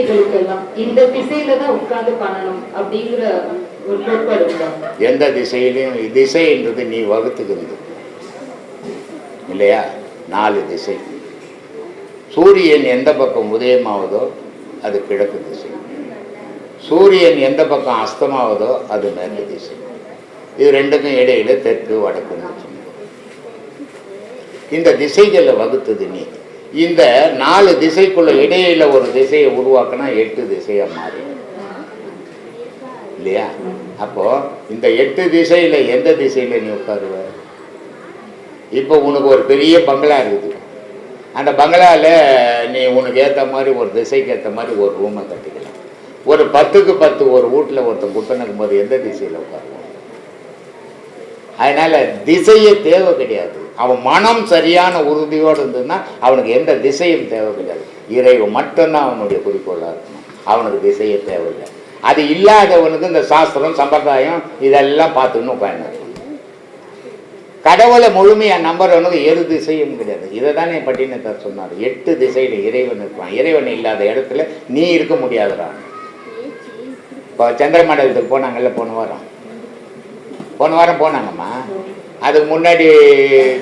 பூஜைகளுக்கெல்லாம் இந்த திசையில தான் உட்கார்ந்து பண்ணணும் அப்படிங்கிற ஒரு கோட்பாடு எந்த திசையிலையும் திசைன்றது நீ வகுத்துக்கிறது இல்லையா? நாலு திசை. சூரியன் எந்த பக்கம் உதயமாவதோ அது கிழக்கு திசை. சூரியன் எந்த பக்கம் அஸ்தமாவதோ அது மேற்கு திசை. இது ரெண்டுக்கும் இடையில தெற்கு வடக்குன்னு சொல்லுவோம். இந்த திசைகளை வகுத்தது நீ. இந்த நாலு திசைக்குள்ள இடையில ஒரு திசையை உருவாக்கினா எட்டு திசையா மாறி. இல்லையா? அப்போ இந்த எட்டு திசையில எந்த திசையில நீ உட்காருவ? இப்போ உனக்கு ஒரு பெரிய பங்களா இருக்குது. அந்த பங்களால நீ உனக்கு ஏற்ற மாதிரி ஒரு திசைக்கு ஏற்ற மாதிரி ஒரு ரூமை கட்டிக்கலாம். ஒரு பத்துக்கு பத்து ஒரு வீட்டில் ஒருத்தன் குட்டனுக்கும் போது எந்த திசையில் உட்காருவோம் அதனால் திசையே தேவை கிடையாது. அவன் மனம் சரியான உறுதியோடு இருந்ததுன்னா அவனுக்கு எந்த திசையும் தேவை கிடையாது. இறைவன் மட்டும்தான் அவனுடைய குறிக்கோளாக இருக்கணும். அவனுக்கு திசையே தேவையில்லை. அது இல்லாதவனுக்கு இந்த சாஸ்திரம் சம்பிரதாயம் இதெல்லாம் பார்த்துன்னு உட்காந்து கடவுளை முழுமையாக நம்புறவனுக்கு எரு திசையும் கிடையாது. இதை தானே பட்டினத்தார் சொன்னார். எட்டு திசையில் இறைவன் இருப்பான். இறைவன் இல்லாத இடத்துல நீ இருக்க முடியாதுடா. இப்போ சந்திரமண்டலத்துக்கு போனாங்கல்ல போன வாரம். போன வாரம் போனாங்கம்மா. அதுக்கு முன்னாடி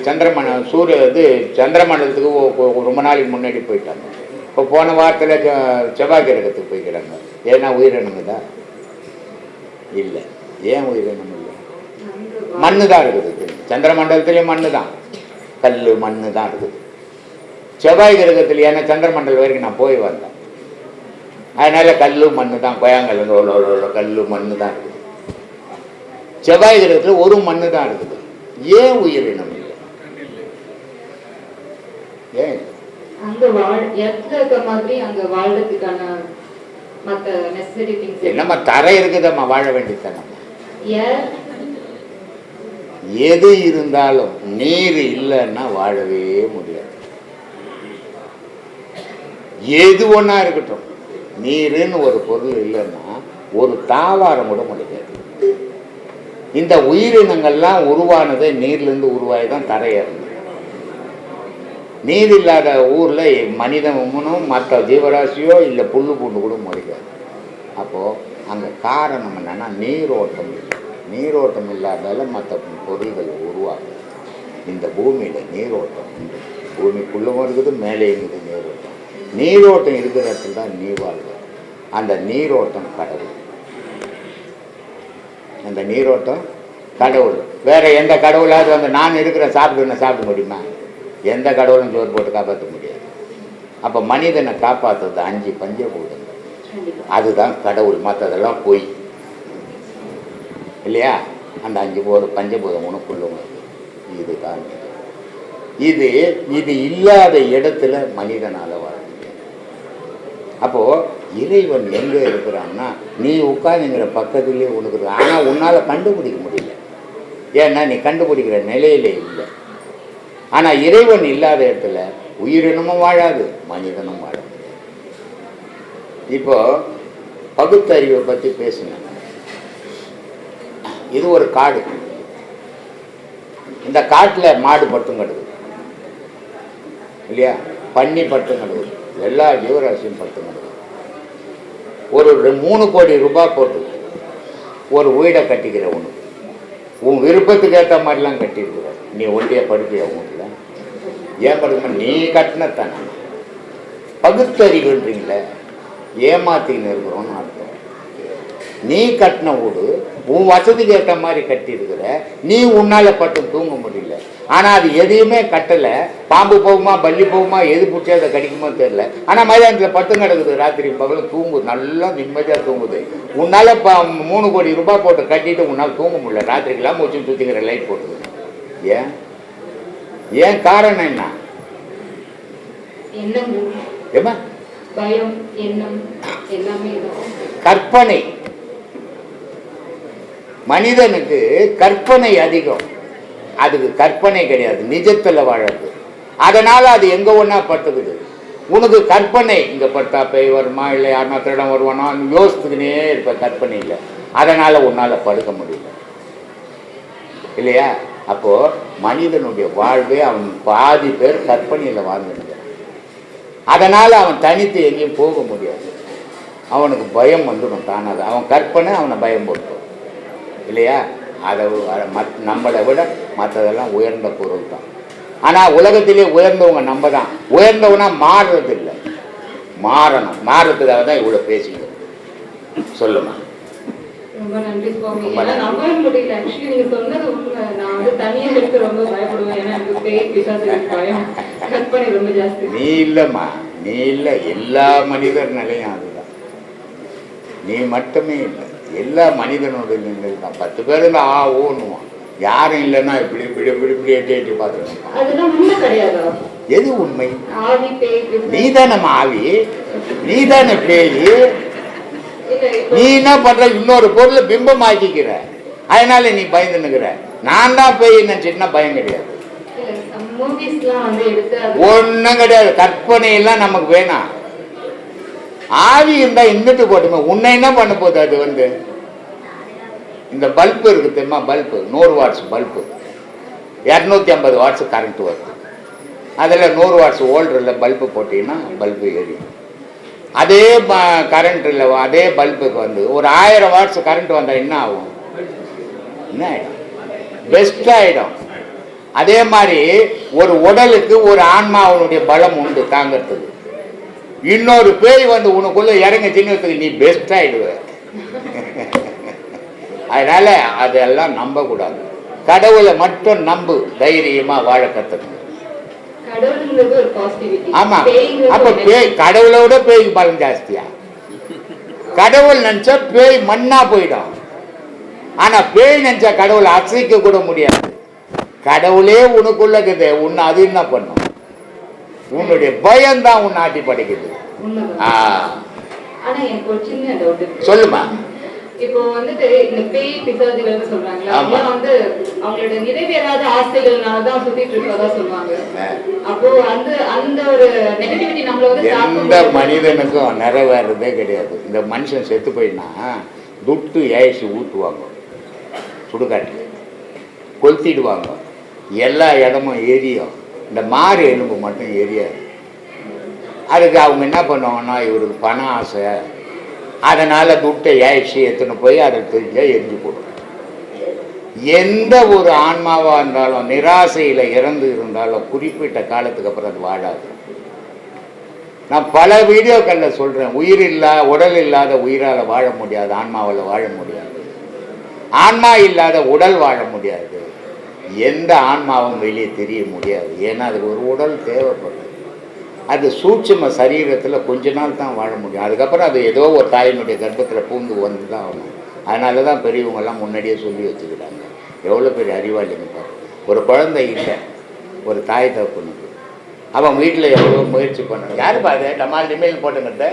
சந்திரமண்டலம் சூரிய இது சந்திரமண்டலத்துக்கு ரொம்ப நாளைக்கு முன்னாடி போயிட்டாங்க. இப்போ போன வாரத்தில் செவ்வாய் கிரகத்துக்கு போய்க்கிறாங்க. ஏன்னா உயிரினங்குதா இல்லை. ஏன் உயிரினம் இல்லை? மண்ணு தான் இருக்குது. சந்திரமண்டலத்துலேயும் மண்ணு தான். கல் மண்ணு தான் இருக்குது. செவ்வாய் கிரகத்தில் ஏன்னா சந்திரமண்டலம் வரைக்கும் நான் போய் வந்தேன். அதனால் கல் மண்ணு தான். கோயாங்கல் கல் மண்ணு தான் இருக்குது. செவ்வாய் கிரகத்தில் ஒரு மண்ணு தான் இருக்குது. ஏன் உயிரினம் இல்லை? ஏன்? என்னம்மா தரை இருக்குதம்மா வாழ வேண்டியதானம்மா எது இருந்தாலும் நீர் இல்லைன்னா வாழவே முடியாது. எது ஒன்றா இருக்கட்டும் நீருன்னு ஒரு பொருள் இல்லைன்னா ஒரு தாவாரம் கூட முடியாது. இந்த உயிரினங்கள்லாம் உருவானது நீர்லேருந்து உருவாகி தான் தரையிறந்து நீர் இல்லாத ஊரில் மனிதனும் மற்ற ஜீவராசியோ இல்லை புல்லு பூண்டு கூட முளைக்காது அப்போது அங்கே காரணம் என்னென்னா நீரோட்டம் இல்லை. நீரோட்டம் இல்லாதால மற்ற பொருள்கள் உருவாகும். இந்த பூமியில் நீரோட்டம் உண்டு. பூமிக்குள்ளவும் இருக்குது மேலேயும் இருக்குது நீரோட்டம். நீரோட்டம் இருக்கிற இடத்துல தான் நீர் வாழ்வு அந்த நீரோட்டம் கடவுள். அந்த நீரோட்டம் கடவுள். வேற எந்த கடவுளாவது வந்து நான் இருக்கிறேன் சாப்பிடுன்னு சாப்பிட முடியுமா? எந்த கடவுளும் சோறு போட்டு காப்பாற்ற முடியாது. அப்போ மனிதனை காப்பாற்றுறது அஞ்சு கண்டிப்பா. அதுதான் கடவுள். மற்றதெல்லாம் பொய். இல்லையா? அந்த அஞ்சு போது பஞ்சபூதம் உனக்குள்ளும் இதுதான் இது. இது இல்லாத இடத்துல மனிதனால வாழ முடியாது. அப்போ இறைவன் எங்கே இருக்கிறான்னா நீ உட்காந்துங்கிற பக்கத்துலேயே உனக்கு இருக்கு. ஆனால் உன்னால் கண்டுபிடிக்க முடியல. ஏன்னா நீ கண்டுபிடிக்கிற நிலையில இல்லை. ஆனால் இறைவன் இல்லாத இடத்துல உயிரினமும் வாழாது மனிதனும் வாழ முடியாது. இப்போ பகுத்தறிவை பற்றி பேசினேன். இது ஒரு காடு. இந்த காட்டில் மாடு பட்டும் கிடக்குது இல்லையா? பன்னி பட்டும் கிடக்குது எல்லா ஜீவராசியும் பட்டும் கிடக்குது ஒரு மூணு கோடி ரூபாய் போட்டு ஒரு வீடை கட்டிக்கிற உனக்கு உன் விருப்பத்துக்கு ஏற்ற மாதிரிலாம் கட்டியிருக்கிற. நீ ஒண்டிய படுக்கைய வீட்டில்? ஏன் படுக்க நீ கட்டினத்தானே. பகுத்தறிவுன்றீங்களே. ஏமாத்தின்னு இருக்கிறோன்னு அர்த்தம். நீ கட்டின வீடு உன் வசதிக்கு ஏற்ற மாதிரி கட்டியிருக்கிற நீ உன்னால பட்டு தூங்க முடியல. ஆனா அது எதையுமே கட்டல. பாம்பு போகுமா பல்லி போகுமா எது பிடிச்சி அதை கடிக்குமோ தெரியல. ஆனா மைதானத்தில் பட்டு கிடக்குது ராத்திரி பகலும் தூங்குது நல்லா நிம்மதியா தூங்குது. உன்னால ப மூணு கோடி ரூபாய் போட்டு கட்டிட்டு உன்னால தூங்க முடியல. ராத்திரிக்கெல்லாம் மூச்சு சுத்திக்கிற லைட் போட்டுது. ஏன்? ஏன் காரணம் என்ன? எண்ணங்கள் ஏமா பயம் எண்ணம் எல்லாமே இருக்கும். கற்பனை. மனிதனுக்கு கற்பனை அதிகம். அதுக்கு கற்பனை கிடையாது. நிஜத்தில் வாழறது. அதனால் அது எங்கே ஒன்றா பட்டுக்குது? உனக்கு கற்பனை. இங்கே பட்டா பேய் வருமா இல்லை யாருனா திருடம் வருவானோ? யோசித்துக்கினே இருப்ப கற்பனையில். அதனால் உன்னால் படுக்க முடியல. இல்லையா? அப்போது மனிதனுடைய வாழ்வே அவன் பாதி பேர் கற்பனையில் வாழ்ந்துருக்கான் அதனால் அவன் தனித்து எங்கேயும் போக முடியாது. அவனுக்கு பயம் வந்துடும் தானாக அவன் கற்பனை அவனை பயம் போட்டுரும் இல்லையா? அதை மத் நம்மளை விட மற்றதெல்லாம் உயர்ந்த பொருள் தான். ஆனால் உலகத்திலே உயர்ந்தவங்க நம்ம தான் உயர்ந்தவனா மாறுறது இல்லை மாறணும். மாறுறதுக்காக தான் இவ்வளோ பேசிக்கிறோம் சொல்லுமா? ரொம்ப நன்றி சுவாமி. ரொம்ப ஏன்னா நன்றி. நம்பவே முடியல ஆக்சுவலி நீங்க சொன்னது உண்மை நான் வந்து தனியா இருக்க ரொம்ப பயப்படுவேன். ஏன்னா எனக்கு பேய் பிசாசு எனக்கு பயம். கற்பனை ரொம்ப ஜாஸ்தி. நீ இல்லைம்மா. நீ இல்லை. எல்லா மனிதர் நிலையும் அதுதான். நீ மட்டுமே இல்லை. எல்லா மனிதனுடைய தான். பத்து பேர் இருந்தா ஆ ஓணுவான் யாரும் இல்லைன்னா இப்படி இப்படி இப்படி இப்படி எட்டி எட்டி கிடையாதா. எது உண்மை. நீ தானே ஆவி நீ தானே பேய். இல்ல நீ என்ன பண்ற? இன்னொரு பொருளை பிம்பம் ஆக்கிக்கிற அதனால நீ பயந்து நிற்கிற நான் தான் பேய் நினச்சின்னா பயம் கிடையாது. ஒன்றும் கிடையாது. கற்பனை எல்லாம் நமக்கு வேணாம். ஆவி இருந்தா இன்னிட்டு போட்டுமே. உன்னை என்ன பண்ண போகுது அது வந்து? இந்த பல்பு இருக்கு தெரியுமா? பல்பு. நூறு வாட்ஸ் பல்பு. இரநூத்தி ஐம்பது வாட்ஸ் கரண்ட் வருது. அதில் நூறு வாட்ஸ் ஓல்டரில் பல்பு போட்டிங்கன்னா பல்பு எரியும். அதே கரண்ட்டில் அதே பல்புக்கு வந்து ஒரு ஆயிரம் வாட்ஸ் கரண்ட் வந்தால் என்ன ஆகும்? என்ன ஆகிடும் பெஸ்ட் ஆகிடும் அதே மாதிரி ஒரு உடலுக்கு ஒரு ஆன்மாவனுடைய பலம் உண்டு தாங்கிறதுக்கு. இன்னொரு பேய் வந்து உனக்குள்ள இறங்க சின்னத்துக்கு நீ பெஸ்ட் ஆயிடுவ. அதனால அதெல்லாம் நம்பக்கூடாது. கடவுளை மட்டும் நம்பு தைரியமா வாழ கத்துக்கணும். ஆமா. அப்ப பேய் கடவுளை விட பேய்க்கு பலம் ஜாஸ்தியா? கடவுள் நினைச்சா பேய் மண்ணா போயிடும். ஆனா பேய் நினைச்சா கடவுளை அசைக்க கூட முடியாது. கடவுளே உனக்குள்ள இருக்குது உன்னை அது என்ன பண்ணும்? உன்னுடைய பயம்தான் உன்னை ஆட்டி படைக்குது. சொல்லுமா. இப்போ வந்துட்டு இந்த பேய் பிசாதிகள்னு சொல்றாங்களா. அவங்க வந்து அவங்களோட நிறைவேறாத ஆசைகள்னால தான் சுத்திட்டு இருக்கறதா சொல்லுவாங்க. அப்போ அந்த அந்த ஒரு நெகட்டிவிட்டி நம்மள வந்து எந்த மனிதனுக்கும் நிறைவேறதே கிடையாது. இந்த மனுஷன் செத்து போயினா துட்டு ஏசி ஊற்றுவாங்க சுடுகாட்டில். கொளுத்திடுவாங்க. எல்லா இடமும் எரியும் இந்த மாறு எலும்பு மட்டும் எரியாது. அதுக்கு அவங்க என்ன பண்ணுவாங்கன்னா இவருக்கு பணம் ஆசை. அதனால் துட்டை ஏசி எடுத்துன்னு போய் அதை தெரிஞ்சா எரிஞ்சு போடும் எந்த ஒரு ஆன்மாவாக இருந்தாலும் நிராசையில் இறந்து இருந்தாலும் குறிப்பிட்ட காலத்துக்கு அப்புறம் அது வாழாது. நான் பல வீடியோக்களில் சொல்கிறேன் உயிர் இல்லா உடல் இல்லாத உயிரால் வாழ முடியாது ஆன்மாவால் வாழ முடியாது. ஆன்மா இல்லாத உடல் வாழ முடியாது. எந்த ஆன்மாவும் வெளியே தெரிய முடியாது. ஏன்னா அதுக்கு ஒரு உடல் தேவைப்படுது அது சூட்சும சரீரத்தில் கொஞ்ச நாள் தான் வாழ முடியும். அதுக்கப்புறம் அது ஏதோ ஒரு தாயினுடைய கர்ப்பத்தில் பூந்து வந்து தான் ஆகணும். அதனால தான் பெரியவங்கெல்லாம் முன்னாடியே சொல்லி வச்சுக்கிறாங்க. எவ்வளோ பெரிய அறிவாளிங்க பாரு. ஒரு குழந்தை இல்லை. ஒரு தாய் தப்புனுக்கு அவன் வீட்டில் எவ்வளோ முயற்சி பண்ண யார் பாரு? டமால் டிமேல் போட்டுங்கிட்ட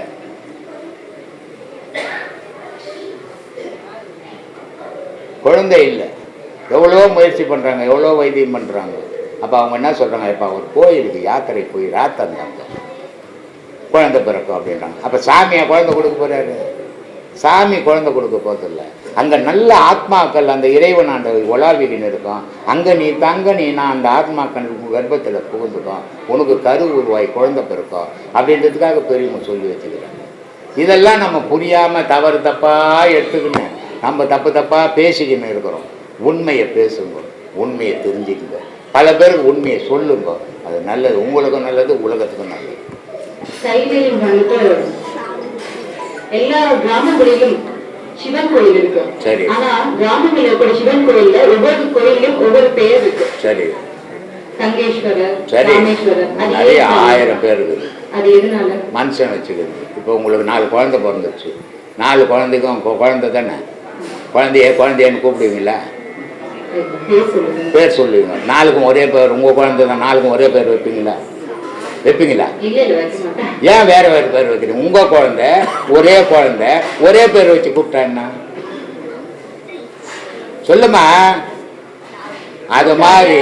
குழந்தை இல்லை. எவ்வளோ முயற்சி பண்ணுறாங்க எவ்வளோ வைத்தியம் பண்ணுறாங்க அப்போ அவங்க என்ன சொல்கிறாங்க இப்போ ஒரு கோயிலுக்கு யாத்திரை போய் ராத்தந்தாங்க குழந்தை பிறக்கும் அப்படின்றாங்க. அப்போ சாமியை குழந்தை கொடுக்க போகிறாரு சாமி குழந்தை கொடுக்க போகிறதில்ல அங்கே நல்ல ஆத்மாக்கள் அந்த இறைவன் அந்த உலாவிகின்னு இருக்கும். அங்கே நீ தங்க நீ நான் அந்த ஆத்மாக்கள் கர்ப்பத்தில் புகுந்துக்கும். உனக்கு கரு உருவாய் குழந்தை பிறக்கும். அப்படின்றதுக்காக பெரியவங்க சொல்லி வச்சுக்கிறாங்க. இதெல்லாம் நம்ம புரியாமல் தவறு தப்பாக எடுத்துக்கணும் நம்ம தப்பு தப்பாக பேசிக்கின்னு இருக்கிறோம். உண்மையை பேசுங்க உண்மையை தெரிஞ்சுக்குங்க. பல பேருக்கு உண்மையை சொல்லுங்க. அது நல்லது உங்களுக்கும் நல்லது உலகத்துக்கும் நல்லது. சைதையில் வந்துட்டு எல்லா கிராமங்களிலும் சிவன் கோயில் இருக்கு. சரி. ஆனா கிராமங்களில் இருக்கிற சிவன் கோயில்ல ஒவ்வொரு கோயிலும் ஒவ்வொரு பெயர் இருக்கு. சரி. சங்கேஸ்வரர் சரி. ராமேஸ்வரர் அது நிறைய? ஆயிரம் பேர் இருக்குது. அது எதனால? மனுஷன் வச்சுக்கிறது. இப்போ உங்களுக்கு நாலு குழந்தை பிறந்துச்சு நாலு குழந்தைக்கும் குழந்தை தானே? குழந்தைய குழந்தையன்னு கூப்பிடுவீங்களா? பேர் சொல்லுவீங்க நாளுக்கும் ஒரே பேர் உங்கள் குழந்தை தான் நாளுக்கும் ஒரே பேர் வைப்பீங்களா? வைப்பீங்களா? ஏன் வேற வேறு பேர் வைக்கிறீங்க? உங்கள் குழந்தை ஒரே குழந்தை ஒரே பேர் வச்சு கூப்பிட்டா என்ன? சொல்லுமா. அது மாதிரி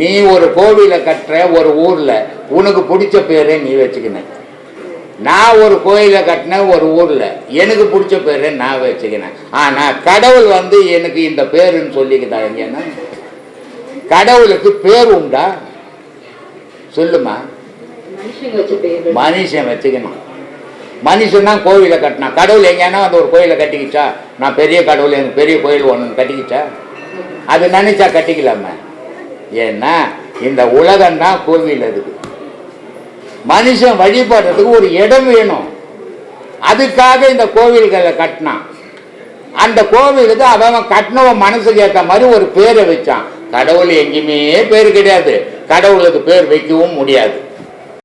நீ ஒரு கோவிலை கட்டுற ஒரு ஊரில் உனக்கு பிடிச்ச பேரை நீ வச்சுக்கின. நான் ஒரு கோயிலை கட்டினேன் ஒரு ஊரில். எனக்கு பிடிச்ச பேரை நான் வச்சுக்கினேன் ஆனால் கடவுள் வந்து எனக்கு இந்த பேருன்னு சொல்லிக்கிட்டாங்கன்னா கடவுளுக்கு பேர் உண்டா? சொல்லுமா. மனுஷன் வச்சுக்கணும். மனுஷன் தான் கோவிலை கட்டினான். கடவுள் எங்கேனா அந்த ஒரு கோயிலை கட்டிக்கிச்சா? நான் பெரிய கடவுள் எனக்கு பெரிய கோயில் ஒன்று கட்டிக்கிச்சா? அது நினைச்சா கட்டிக்கலாமே. ஏன்னா இந்த உலகம் தான் கோவில் அதுக்கு. மனுஷன் வழிபடுறதுக்கு ஒரு இடம் வேணும். அதுக்காக இந்த கோவில்களை கட்டினான். அந்த கோவிலுக்கு அவன் கட்டினவன் மனசுக்கு ஏற்ற மாதிரி ஒரு பேரை வச்சான். கடவுள் எங்கேயுமே பேர் கிடையாது. கடவுளுக்கு பேர் வைக்கவும் முடியாது.